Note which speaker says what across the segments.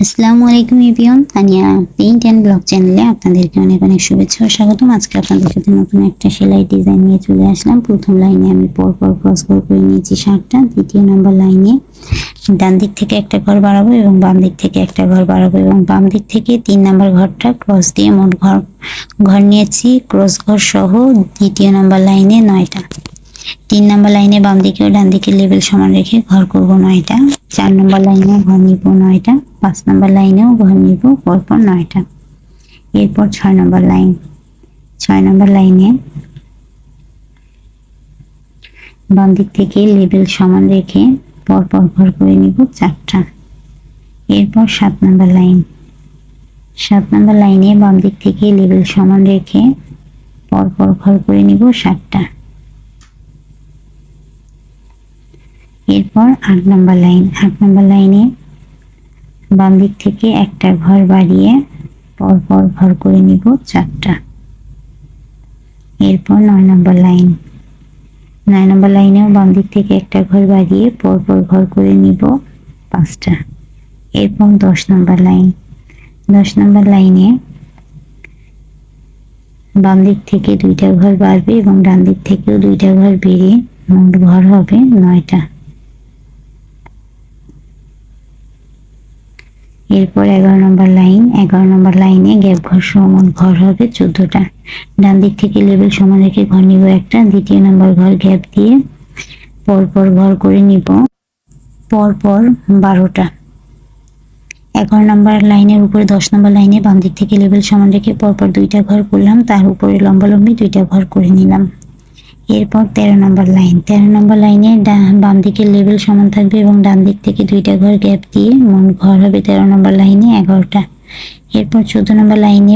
Speaker 1: আসসালামু আলাইকুম এভিয়ন তানিয়া পেইন্ট অ্যান্ড ব্লগ চ্যানেলে আপনাদেরকে অনেক অনেক শুভেচ্ছা ও স্বাগতম। আজকে আপনাদের সাথে নতুন একটা সেলাই ডিজাইন নিয়ে চলে আসলাম। প্রথম লাইনে আমি পর পর ক্রস ঘর করে নিয়েছি শার্টটা, দ্বিতীয় নম্বর লাইনে ডান দিক থেকে একটা ঘর বাড়াবো এবং বাম দিক থেকে একটা ঘর বাড়াবো এবং বাম দিক থেকে তিন নম্বর ঘরটা ক্রস দিয়ে মোট ঘর ঘর নিয়েছি ক্রস ঘর সহ দ্বিতীয় নম্বর লাইনে নয়টা। তিন নম্বর লাইনে বাম দিকে ও ডান দিকে লেভেল সমান রেখে ঘর করব নয়টা। চার নম্বর লাইনে ঘর নিব নয়টা। পাঁচ নম্বর লাইনেও ঘর নিব পরপর নয়টা। এরপর ছয় নম্বর লাইন। ছয় নম্বর লাইনে বাম দিক থেকে লেভেল সমান রেখে পরপর ঘর করে নিব চারটা। এরপর সাত নম্বর লাইন। সাত নম্বর লাইনে বাম দিক থেকে লেভেল সমান রেখে পরপর ঘর করে নিব সাতটা। এরপর আট নম্বর লাইন, আট নম্বর লাইনে বাম দিক থেকে একটা ঘর বাড়িয়ে পরপর ঘর করে নিব চারটা। এরপর নয় নম্বর লাইন, নয় নম্বর লাইনেও বাম দিক থেকে একটা ঘর বাড়িয়ে পরপর ঘর করে নিব পাঁচটা। এরপর দশ নম্বর লাইন, দশ নম্বর লাইনে বাম দিক থেকে দুইটা ঘর বাড়বে এবং ডান দিক থেকেও দুইটা ঘর বেরিয়ে মোট ঘর হবে নয়টা। এরপর এগারো নম্বর লাইন, এগারো নম্বর লাইনে গ্যাপ ঘর সমান ঘর হবে চোদ্দটা। ডান দিক থেকে লেবেল সমান রেখে ঘর নিব একটা, দ্বিতীয় নম্বর ঘর গ্যাপ দিয়ে পরপর ঘর করে নিব। পরপর বারোটা। এগারো নম্বর লাইনের উপরে দশ নম্বর লাইনে বাম দিক থেকে লেবেল সমান রেখে পরপর দুইটা ঘর করলাম, তার উপরে লম্বালম্বি দুইটা ঘর করে নিলাম। এরপর তেরো নম্বর লাইন। তেরো নম্বর লাইনে বাম দিকে লেভেল সমান থাকবে এবং ডান দিক থেকে দুইটা ঘর গ্যাপ দিয়ে মোট ঘর হবে তেরো নম্বর লাইনে এগারোটা। এরপর চোদ্দ নম্বর লাইনে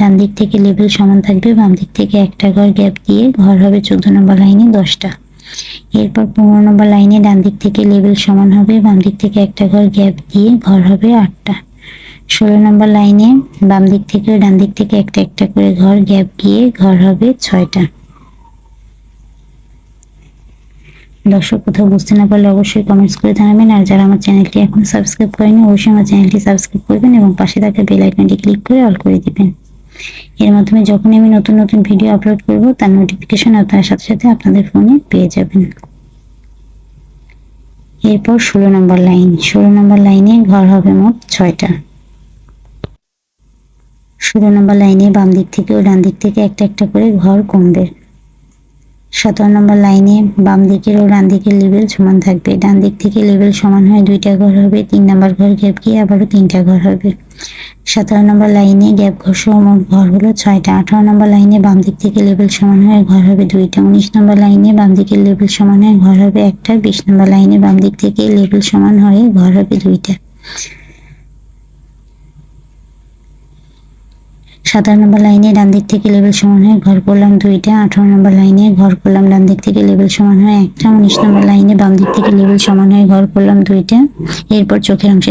Speaker 1: ডান দিক থেকে লেভেল সমান থাকবে, বাম দিক থেকে একটা ঘর গ্যাপ দিয়ে ঘর হবে চোদ্দ নম্বর লাইনে দশটা। এরপর পনেরো নম্বর লাইনে ডান দিক থেকে লেভেল সমান হবে, বাম দিক থেকে একটা ঘর গ্যাপ দিয়ে ঘর হবে আটটা। ষোলো নম্বর লাইনে বাম দিক থেকে ডান দিক থেকে একটা একটা করে ঘর গ্যাপ গিয়ে ঘর হবে ছয়টা। দর্শক কোথাও বুঝতে না পারলে অবশ্যই কমেন্টস করে জানাবেন। আর যারা আমার চ্যানেলটি এখন সাবস্ক্রাইব করেনি অবশ্যই আমার চ্যানেলটি সাবস্ক্রাইব করবেন এবং পাশে থাকা বেল আইকনটি ক্লিক করে অল করে দিবেন। এর মাধ্যমে যখনই আমি নতুন নতুন ভিডিও আপলোড করব, তার নোটিফিকেশন আপনার সাথে সাথে আপনাদের ফোনে পেয়ে যাবেন। এরপর ষোলো নম্বর লাইন ষোলো নম্বর লাইনে ঘর হবে মোট ছয়টা। ষোলো নম্বর লাইনে বাম দিক থেকে ও ডান দিক থেকে একটা একটা করে ঘর কমবে। সতেরো নম্বর লাইনে বাম দিকের ও ডান দিকের লেভেল সমান থাকবে। ডান দিক থেকে লেভেল সমান হয় দুইটা ঘর হবে, তিন নম্বর ঘর গ্যাপ গিয়ে আবারও তিনটা ঘর হবে। সতেরো নম্বর লাইনে গ্যাপ ঘর সহ মোট ঘর হলো ছয়টা। আঠারো নম্বর লাইনে বাম দিক থেকে লেভেল সমান হয় ঘর হবে দুইটা। উনিশ নম্বর লাইনে বাম দিকের লেভেল সমান হয় ঘর হবে একটা। বিশ নম্বর লাইনে বাম দিক থেকে লেভেল সমান হয়ে ঘর হবে দুইটা। সাতারো নম্বর লাইনে ডান দিক থেকে লেবেল সমান হয় ঘর করলাম দুইটা, আঠারো নম্বর লাইনে ঘর করলাম ডান দিক থেকে লেবেল সমান হয় একটা, উনিশ নম্বর লাইনে বাম দিক থেকে লেবেল সমান হয় ঘর করলাম দুইটা। এরপর চোখের অংশে